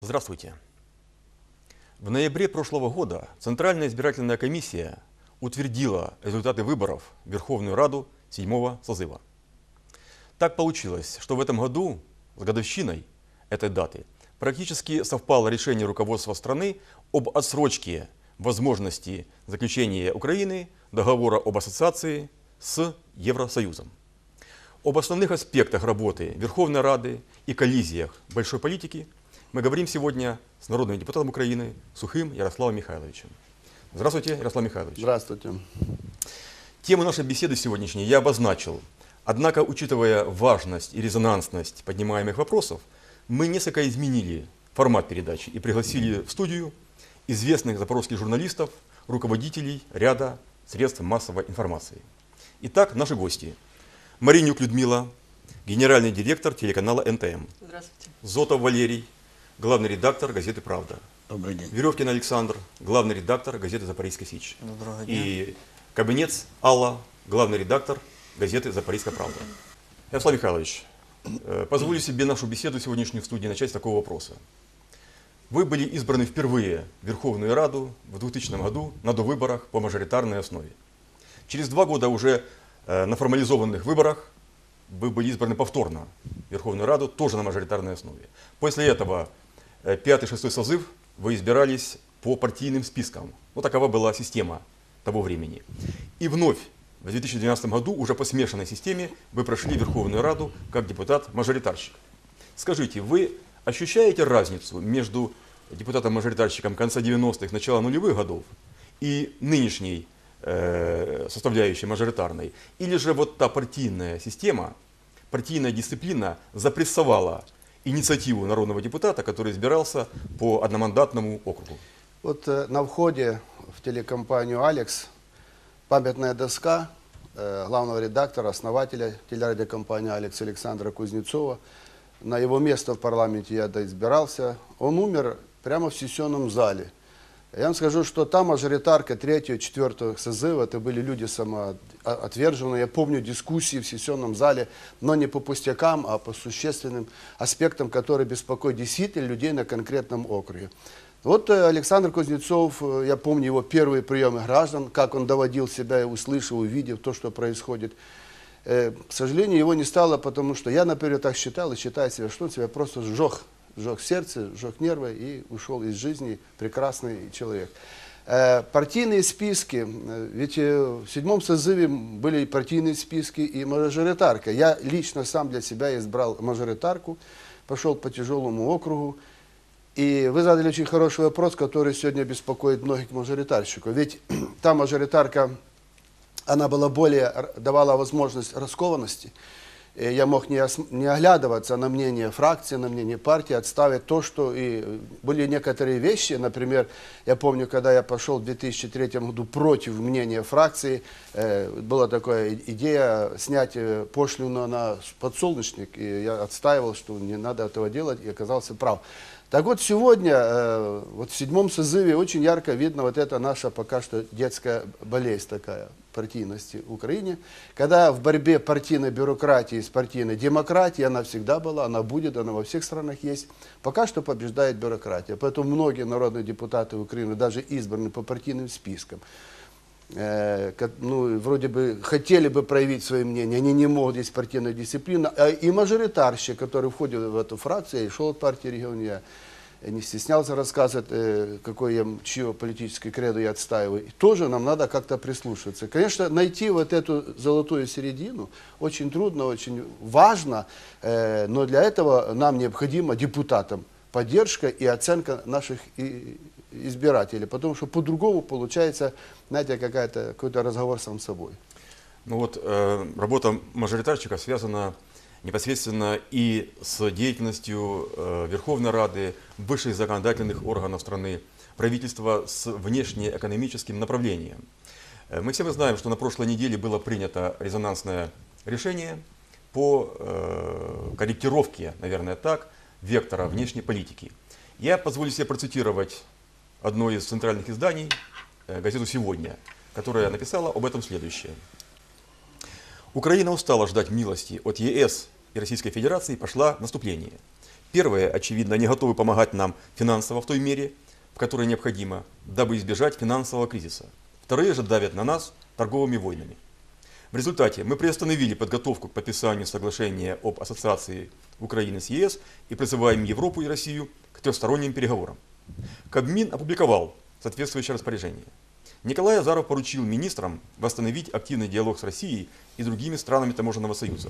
Здравствуйте. В ноябре прошлого года Центральная избирательная комиссия утвердила результаты выборов в Верховную Раду седьмого созыва. Так получилось, что в этом году с годовщиной этой даты практически совпало решение руководства страны об отсрочке возможности заключения Украины договора об ассоциации с Евросоюзом. Об основных аспектах работы Верховной Рады и коллизиях большой политики мы говорим сегодня с народным депутатом Украины Сухим Ярославом Михайловичем. Здравствуйте, Ярослав Михайлович. Здравствуйте. Тему нашей беседы сегодняшней я обозначил. Однако, учитывая важность и резонансность поднимаемых вопросов, мы несколько изменили формат передачи и пригласили в студию известных запорожских журналистов, руководителей ряда средств массовой информации. Итак, наши гости. Маринюк Людмила, генеральный директор телеканала НТМ. Здравствуйте. Зотов Валерий, главный редактор газеты «Правда». Добрый день. Веревкин Александр, главный редактор газеты «Запорожская Сич». Доброго дня. И Кабинец Алла, главный редактор газеты «Запорожская правда». Ярослав Михайлович, э, позволю себе нашу беседу сегодняшнюю в студии начать с такого вопроса. Вы были избраны впервые в Верховную Раду в 2000 году на довыборах по мажоритарной основе. Через два года уже э, на формализованных выборах вы были избраны повторно в Верховную Раду, тоже на мажоритарной основе. После этого э, пятый, шестой созыв вы избирались по партийным спискам. Вот такова была система того времени. И вновь в 2012 году уже по смешанной системе вы прошли Верховную Раду как депутат-мажоритарщик. Скажите, вы ощущаете разницу между депутатом-мажоритарщиком конца 90-х, начала нулевых годов и нынешней э, составляющей мажоритарной? Или же вот та партийная система, партийная дисциплина запрессовала инициативу народного депутата, который избирался по одномандатному округу? Вот э, на входе в телекомпанию «Алекс» памятная доска э, главного редактора, основателя телерадиокомпании «Алекс» Александра Кузнецова. На его место в парламенте я доизбирался. Он умер прямо в сессионном зале. Я вам скажу, что та мажоритарка третьего, четвертого созыва, это были люди самоотверженные. Я помню дискуссии в сессионном зале, но не по пустякам, а по существенным аспектам, которые беспокоят действительно людей на конкретном округе. Вот э, Александр Кузнецов, э, я помню его первые приемы граждан, как он доводил себя, услышал, увидев то, что происходит. Э, К сожалению, его не стало, потому что я, например, так считал и считаю себя, что он себя просто сжег, сжег сердце, сжег нервы и ушел из жизни прекрасный человек. Э, Партийные списки, э, ведь э, в седьмом созыве были и партийные списки и мажоритарка. Я лично сам для себя избрал мажоритарку, пошел по тяжелому округу. И вы задали очень хороший вопрос, который сегодня беспокоит многих мажоритарщиков. Ведь та мажоритарка, она была более, р- давала возможность раскованности. Я мог не, ос- не оглядываться на мнение фракции, на мнение партии, отставить то, что и были некоторые вещи. Например, я помню, когда я пошел в 2003 году против мнения фракции, э, была такая идея снять э, пошлину на подсолнечник. И я отстаивал, что не надо этого делать, и оказался прав. Так вот, сегодня, э, вот в седьмом созыве очень ярко видно вот это наша пока что детская болезнь такая партийности в Украине. Когда в борьбе партийной бюрократии с партийной демократией, она всегда была, она будет, она во всех странах есть, пока что побеждает бюрократия. Поэтому многие народные депутаты Украины, даже избранные по партийным спискам, э, ну, вроде бы хотели бы проявить свое мнение, они не могут, есть партийная дисциплина. А и мажоритарщик, который входит в эту фракцию, я шел от партии региона, не стеснялся рассказывать, э, какой я, чье политическое кредо я отстаиваю. И тоже нам надо как-то прислушиваться. Конечно, найти вот эту золотую середину очень трудно, очень важно, э, но для этого нам необходимо депутатам поддержка и оценка наших избирателей, потому что по-другому получается, знаете, какой-то разговор сам с собой. Ну вот э, работа мажоритарщика связана непосредственно и с деятельностью э, Верховной Рады, высших законодательных органов страны, правительства с внешнеэкономическим направлением. Э, мы все мы знаем, что на прошлой неделе было принято резонансное решение по э, корректировке, наверное, так, вектора внешней политики. Я позволю себе процитировать одно из центральных изданий, газету «Сегодня», которая написала об этом следующее. Украина устала ждать милости от ЕС и Российской Федерации и пошла в наступление. Первые, очевидно, они готовы помогать нам финансово в той мере, в которой необходимо, дабы избежать финансового кризиса. Вторые же давят на нас торговыми войнами. В результате мы приостановили подготовку к подписанию соглашения об ассоциации Украины с ЕС и призываем Европу и Россию к трехсторонним переговорам. Кабмин опубликовал соответствующее распоряжение. Николай Азаров поручил министрам восстановить активный диалог с Россией и другими странами Таможенного союза,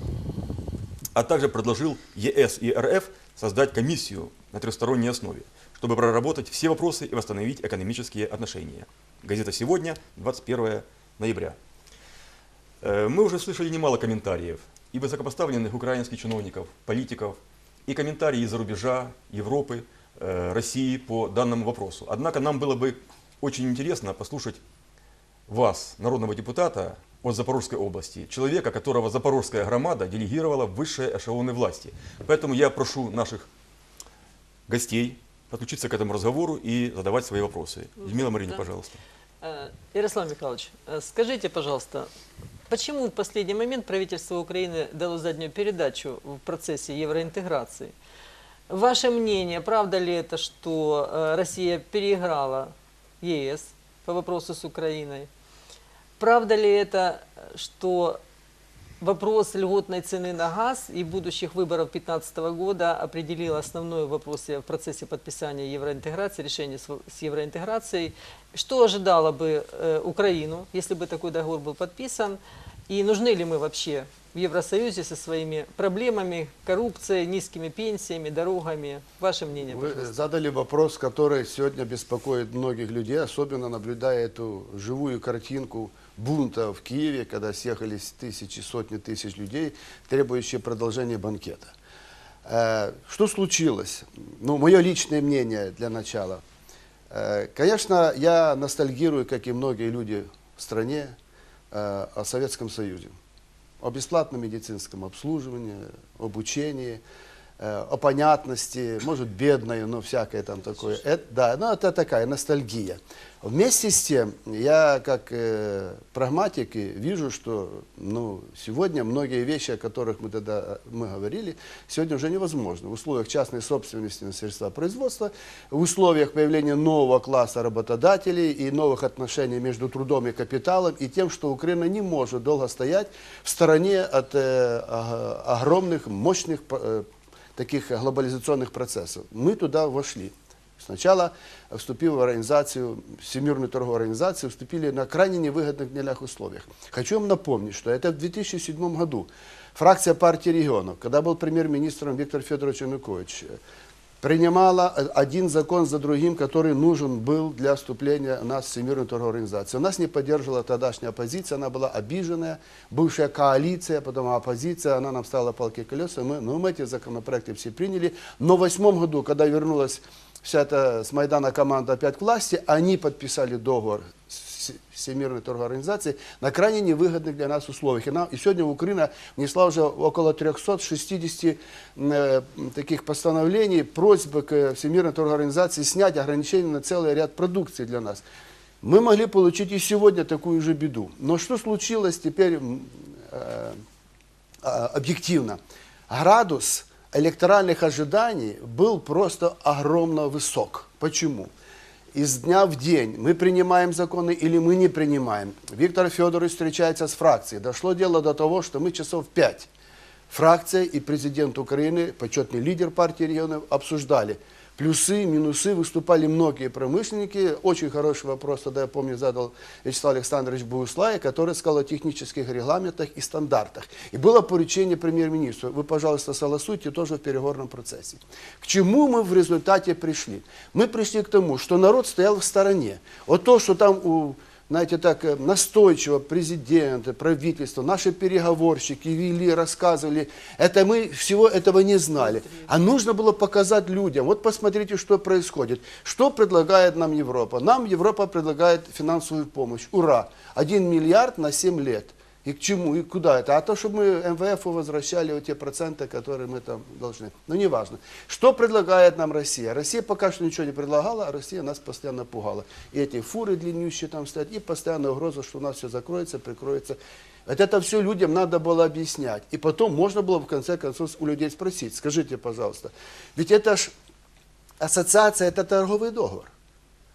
а также предложил ЕС и РФ создать комиссию на трехсторонней основе, чтобы проработать все вопросы и восстановить экономические отношения. Газета «Сегодня», 21 ноября. Э, Мы уже слышали немало комментариев и высокопоставленных украинских чиновников, политиков, и комментарии из-за рубежа, Европы, э, России по данному вопросу. Однако нам было бы очень интересно послушать вас, народного депутата от Запорожской области, человека, которого Запорожская громада делегировала в высшие эшелоны власти. Поэтому я прошу наших гостей подключиться к этому разговору и задавать свои вопросы. Людмила Марина, Да. пожалуйста. Э, Ярослав Михайлович, э, скажите, пожалуйста, почему в последний момент правительство Украины дало заднюю передачу в процессе евроинтеграции? Ваше мнение, правда ли это, что э, Россия переиграла ЕС по вопросу с Украиной? Правда ли это, что вопрос льготной цены на газ и будущих выборов 2015 года определил основной вопрос в процессе подписания евроинтеграции, решения с с евроинтеграцией. Что ожидало бы э, Украину, если бы такой договор был подписан? И нужны ли мы вообще в Евросоюзе со своими проблемами, коррупцией, низкими пенсиями, дорогами? Ваше мнение, Вы пожалуйста. задали вопрос, который сегодня беспокоит многих людей, особенно наблюдая эту живую картинку бунта в Киеве, когда съехались тысячи, сотни тысяч людей, требующие продолжения банкета. Э, Что случилось? Ну, мое личное мнение для начала. Э, Конечно, я ностальгирую, как и многие люди в стране, о Советском Союзе. О бесплатном медицинском обслуживании, обучении, э, о понятности, может, бедное, но всякое там такое. Это, да, ну, это такая ностальгия. Вместе с тем, я как э, прагматик вижу, что ну, сегодня многие вещи, о которых мы тогда мы говорили, сегодня уже невозможно. В условиях частной собственности на средства производства, в условиях появления нового класса работодателей и новых отношений между трудом и капиталом, и тем, что Украина не может долго стоять в стороне от э, ог- огромных, мощных э, таких глобализационных процессов. Мы туда вошли. Сначала, вступив в организацию, Всемирную торговую организацию, вступили на крайне невыгодных для условиях. Хочу вам напомнить, что это в 2007 году фракция партии регионов, когда был премьер-министром Виктор Федорович Янукович, принимала один закон за другим, который нужен был для вступления нас в Всемирную торговую организацию. Нас не поддерживала тогдашняя оппозиция, она была обиженная, бывшая коалиция, потом оппозиция, она нам стала палки колеса, мы, ну, мы эти законопроекты все приняли. Но в восьмом году, когда вернулась вся эта с Майдана команда опять к власти, они подписали договор с Всемирной торговой организацией на крайне невыгодных для нас условиях. И, нам, и сегодня Украина внесла уже около 360 э, таких постановлений, просьбы к Всемирной торговой организации снять ограничения на целый ряд продукции для нас. Мы могли получить и сегодня такую же беду. Но что случилось теперь э, а, объективно? Градус электоральных ожиданий был просто огромно высок. Почему? Из дня в день мы принимаем законы или мы не принимаем. Виктор Федорович встречается с фракцией. Дошло дело до того, что мы часов пять фракция и президент Украины, почетный лидер партии регионов, обсуждали плюсы, минусы, выступали многие промышленники. Очень хороший вопрос, тогда я помню, задал Вячеслав Александрович Буслай, который сказал о технических регламентах и стандартах. И было поручение премьер-министру, вы, пожалуйста, согласуйте тоже в переговорном процессе. К чему мы в результате пришли? Мы пришли к тому, что народ стоял в стороне. Вот то, что там у знаете, так э, настойчиво президенты, правительство, наши переговорщики вели, рассказывали. Это мы всего этого не знали. А нужно было показать людям. Вот посмотрите, что происходит. Что предлагает нам Европа? Нам Европа предлагает финансовую помощь. Ура! Один миллиард на 7 лет. И к чему, и куда это? А то, чтобы мы МВФу возвращали вот те проценты, которые мы там должны. Ну, неважно. Что предлагает нам Россия? Россия пока что ничего не предлагала, а Россия нас постоянно пугала. И эти фуры длиннющие там стоят, и постоянная угроза, что у нас все закроется, прикроется. Вот это все людям надо было объяснять. И потом можно было в конце концов у людей спросить, скажите, пожалуйста, ведь это ж ассоциация, это торговый договор.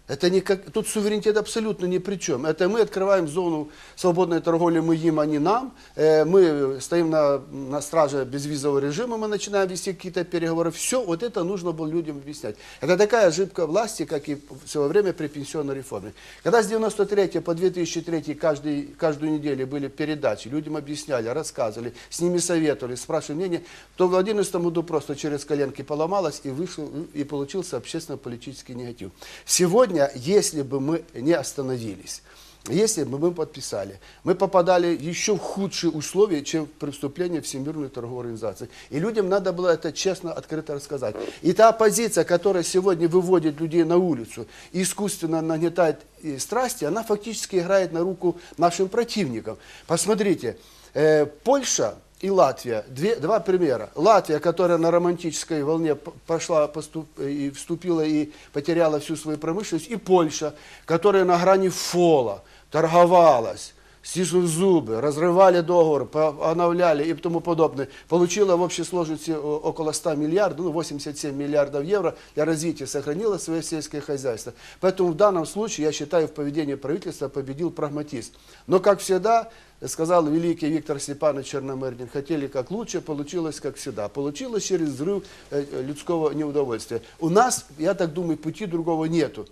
Это не как, тут суверенитет абсолютно ни при чем. Это мы открываем зону свободной торговли, мы им, они нам. Э, Мы стоим на, на страже безвизового режима, мы начинаем вести какие-то переговоры. Все, вот это нужно было людям объяснять. Это такая ошибка власти, как и в свое время при пенсионной реформе. Когда с 93 по 2003 каждый, каждую неделю были передачи, людям объясняли, рассказывали, с ними советовали, спрашивали мнение, то в 2011 году просто через коленки поломалось и вышел и получился общественно-политический негатив. Сегодня, если бы мы не остановились, если бы мы подписали, мы попадали еще в худшие условия, чем при вступлении в Всемирную торговую организацию. И людям надо было это честно, открыто рассказать. И та оппозиция, которая сегодня выводит людей на улицу искусственно нагнетает э, страсти, она фактически играет на руку нашим противникам. Посмотрите, э, Польша и Латвия, две, два примера. Латвия, которая на романтической волне пошла поступ- и вступила и потеряла всю свою промышленность, и Польша, которая на грани фола торговалась, стиснули зубы, разрывали договор, обновляли и тому подобное, получила в общей сложности около 100 миллиардов, ну 87 миллиардов евро для развития, сохранила свое сельское хозяйство. Поэтому в данном случае, я считаю, в поведении правительства победил прагматизм. Но, как всегда, сказал великий Виктор Степанович Черномырдин, хотели как лучше, получилось как всегда. Получилось через взрыв э, э, людского неудовольствия. У нас, я так думаю, пути другого нету.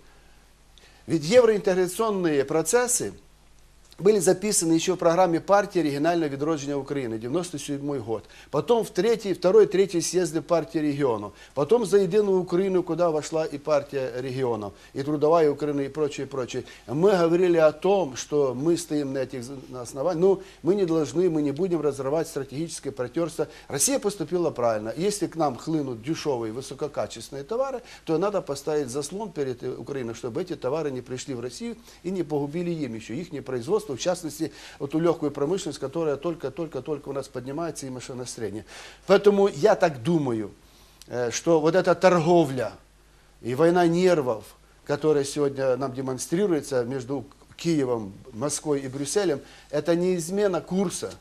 Ведь евроинтеграционные процессы были записаны еще в программе партии регионального відродження України, 97 год. Потом в третий, второй, третий съезды партии регионов. Потом за единую Украину, куда вошла и партия регионов, и трудовая Украина, и прочее, прочее. Мы говорили о том, что мы стоим на этих на основаниях. Ну, мы не должны, мы не будем разрывать стратегическое партнерство. Россия поступила правильно. Если к нам хлынут дешевые, высококачественные товары, то надо поставить заслон перед Украиной, чтобы эти товары не пришли в Россию и не погубили им еще их производство, в частности, вот ту легкую промышленность, которая только-только-только у нас поднимается и машиностроение. Поэтому я так думаю, э, что вот эта торговля и война нервов, которая сегодня нам демонстрируется между Киевом, Москвой и Брюсселем, это не измена курса,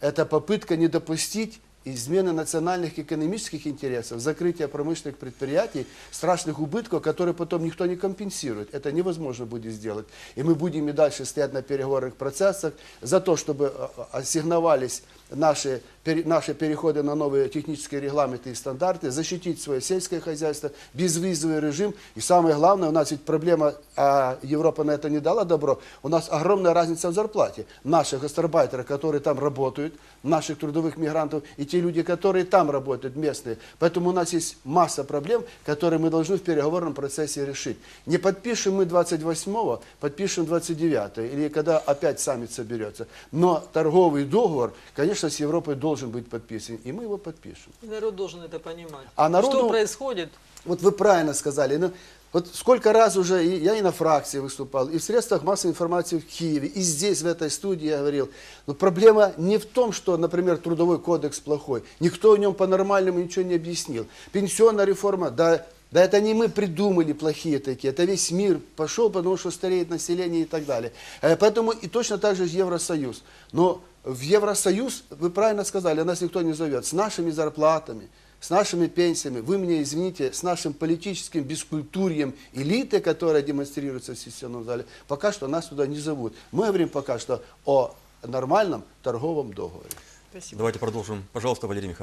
это попытка не допустить измены национальных экономических интересов, закрытия промышленных предприятий, страшных убытков, которые потом никто не компенсирует. Это невозможно будет сделать. И мы будем и дальше стоять на переговорных процессах за то, чтобы э, э, ассигновались наши, наши переходы на новые технические регламенты и стандарты, защитить свое сельское хозяйство, безвизовый режим. И самое главное, у нас ведь проблема, а Европа на это не дала добро, у нас огромная разница в зарплате. Наших гастарбайтеров, которые там работают, наших трудовых мигрантов, и те люди, которые там работают, местные. Поэтому у нас есть масса проблем, которые мы должны в переговорном процессе решить. Не подпишем мы 28-го, подпишем 29-го, или когда опять саммит соберется. Но торговый договор, конечно, с Европой должен быть подписан, и мы его подпишем. И Народ должен это понимать. А народу- Что происходит? Вот вы правильно сказали. Ну, вот сколько раз уже, и я и на фракции выступал, и в средствах массовой информации в Киеве, и здесь, в этой студии я говорил. Но проблема не в том, что, например, трудовой кодекс плохой. Никто о нем по-нормальному ничего не объяснил. Пенсионная реформа, да, да это не мы придумали плохие такие, это весь мир пошел, потому что стареет население и так далее. Э, Поэтому и точно так же Евросоюз. Но в Евросоюз, вы правильно сказали, нас никто не зовет, с нашими зарплатами, с нашими пенсиями, вы меня извините, с нашим политическим бескультурьем элиты, которая демонстрируется в сессионном зале, пока что нас туда не зовут. Мы говорим пока что о нормальном торговом договоре. Спасибо. Давайте продолжим. Пожалуйста, Валерий Михайлович.